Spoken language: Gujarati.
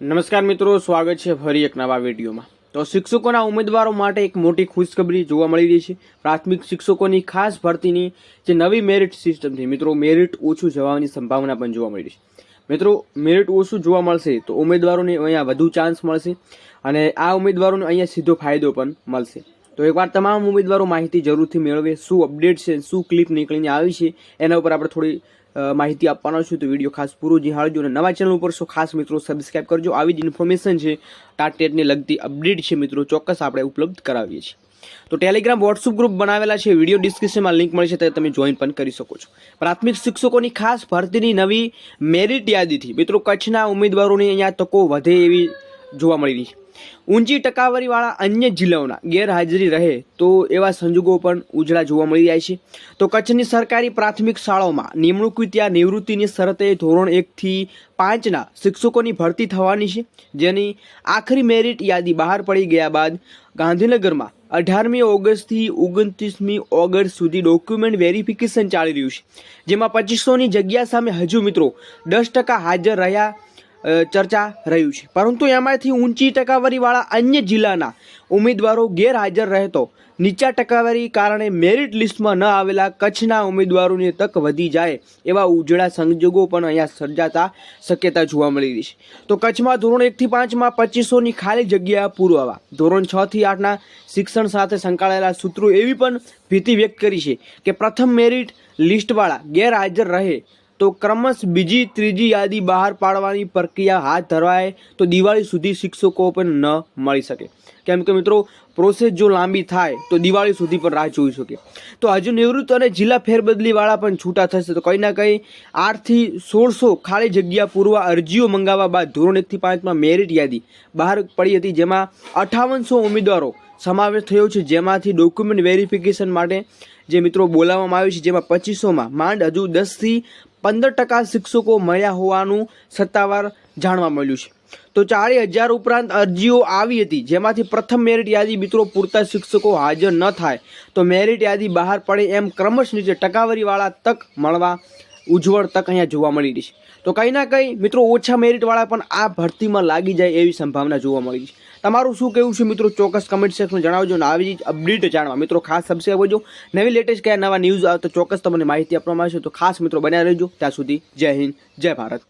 નમસ્કાર મિત્રો, સ્વાગત છે ફરી એક નવા વિડીયોમાં. તો શિક્ષકોના ઉમેદવારો માટે એક મોટી ખુશખબરી જોવા મળી રહી છે. પ્રાથમિક શિક્ષકોની ખાસ ભરતીની જે નવી મેરિટ સિસ્ટમ છે, મિત્રો મેરિટ ઓછું જવાની સંભાવના પણ જોવા મળી છે. મિત્રો મેરિટ ઓછું જોવા મળશે તો ઉમેદવારોને અહીંયા વધુ ચાન્સ મળશે અને આ ઉમેદવારોને અહીંયા સીધો ફાયદો પણ મળશે. તો એકવાર તમામ ઉમેદવારો માહિતી જરૂરથી મેળવે, શું અપડેટ છે, શું ક્લિપ નીકળીને આવી છે, એના ઉપર આપણે થોડી માહિતી આપવાનો છું. તો વીડિયો ખાસ પૂરો નિહાળજો અને નવા ચેનલ ઉપર શું ખાસ મિત્રો સબસ્ક્રાઇબ કરજો. આવી જ ઇન્ફોર્મેશન છે ટાટેટને લગતી અપડેટ છે મિત્રો, ચોક્કસ આપણે ઉપલબ્ધ કરાવીએ છીએ. તો ટેલિગ્રામ વોટ્સઅપ ગ્રુપ બનાવેલા છે, વીડિયો ડિસ્ક્રિપ્શનમાં લિંક મળી છે, તે તમે જોઈન પણ કરી શકો છો. પ્રાથમિક શિક્ષકોની ખાસ ભરતીની નવી મેરિટ યાદીથી મિત્રો કચ્છના ઉમેદવારોની અહીંયા તકો વધે એવી જોવા મળી રહી છે. ઊંચી ટકાવારીવાળા અન્ય જિલ્લાઓના ગેરહાજરી રહે તો એવા સંજોગો પણ ઉજળા જોવા મળી રહ્યા છે. તો કચ્છની સરકારી પ્રાથમિક શાળાઓમાં નિમણૂક ત્યાં નિવૃત્તિની શરતે ધોરણ એકથી પાંચના શિક્ષકોની ભરતી થવાની છે, જેની આખરી મેરિટ યાદી બહાર પડી ગયા બાદ ગાંધીનગરમાં અઢારમી ઓગસ્ટથી ઓગણત્રીસમી ઓગસ્ટ સુધી ડોક્યુમેન્ટ વેરિફિકેશન ચાલી રહ્યું છે, જેમાં પચીસોની જગ્યા સામે હજુ મિત્રો દસ ટકા હાજર રહ્યા ચર્ચા રહ્યું છે. પરંતુ એમાંથી ઊંચી ટકાવારીવાળા અન્ય જિલ્લાના ઉમેદવારો ગેરહાજર રહેતો. નીચા ટકાવારી કારણે મેરિટ લિસ્ટમાં ન આવેલા કચ્છના ઉમેદવારોની તક વધી જાય એવા ઉજળા સંજોગો પણ અહીંયા સર્જાતા શક્યતા જોવા મળી રહી છે. તો કચ્છમાં ધોરણ એકથી પાંચમાં પચીસોની ખાલી જગ્યા પૂરવા ધોરણ છ થી આઠના શિક્ષણ સાથે સંકળાયેલા સૂત્રો એવી પણ ભીતિ વ્યક્ત કરી છે કે પ્રથમ મેરિટ લિસ્ટવાળા ગેરહાજર રહે તો ક્રમશ બીજી, ત્રીજી યાદી બહાર પાડવાની પ્રક્રિયા હાથ ધરવાય તો દિવાળી સુધી શિક્ષકો પણ ન મળી શકે. કેમ કે મિત્રો પ્રોસેસ જો લાંબી થાય તો દિવાળી સુધી પણ રાહ જોઈ શકે. તો હજુ નિવૃત્ત અને જિલ્લા ફેરબદલીવાળા પણ છૂટા થશે. તો કંઈ ના કંઈ આઠથી સોળસો ખાલી જગ્યા પૂરવા અરજીઓ મંગાવવા બાદ ધોરણ એકથી પાંચમાં મેરિટ યાદી બહાર પડી હતી, જેમાં અઠાવનસો ઉમેદવારો સમાવેશ થયો છે, જેમાંથી ડોક્યુમેન્ટ વેરિફિકેશન માટે જે મિત્રો બોલાવવામાં આવ્યું છે, જેમાં પચીસોમાં માંડ હજુ દસથી પંદર ટકા શિક્ષકો મળ્યા હોવાનું સત્તાવાર જાણવા મળ્યું છે. તો ચારે હજાર ઉપરાંત અરજીઓ આવી હતી, જેમાંથી પ્રથમ મેરિટ યાદી મિત્રો પૂરતા શિક્ષકો હાજર ન થાય. તો મેરિટ યાદી બહાર પડે એમ ક્રમશ નીચે ટકાવારીવાળા તક મળવા ઉજ્જવળ તક અહીંયા જોવા મળી રહી છે. તો કંઈ ના કંઈ, મિત્રો, ઓછા મેરિટવાળા પણ આ ભરતીમાં લાગી જાય એવી સંભાવના જોવા મળી છે. તમારું શું કહેવું છે, મિત્રો? ચોક્કસ કમેન્ટ સેક્શનમાં જણાવજો અને આવી જ અપડેટ જાણવા. મિત્રો, ખાસ સબસ્ક્રાઈબ કરજો. નવી લેટેસ્ટ કયા નવા ન્યૂઝ આવે તો ચોક્કસ તમને માહિતી આપવામાં આવશે. તો ખાસ મિત્રો, બન્યા રહેજો. ત્યાં સુધી જય હિન્દ, જય ભારત.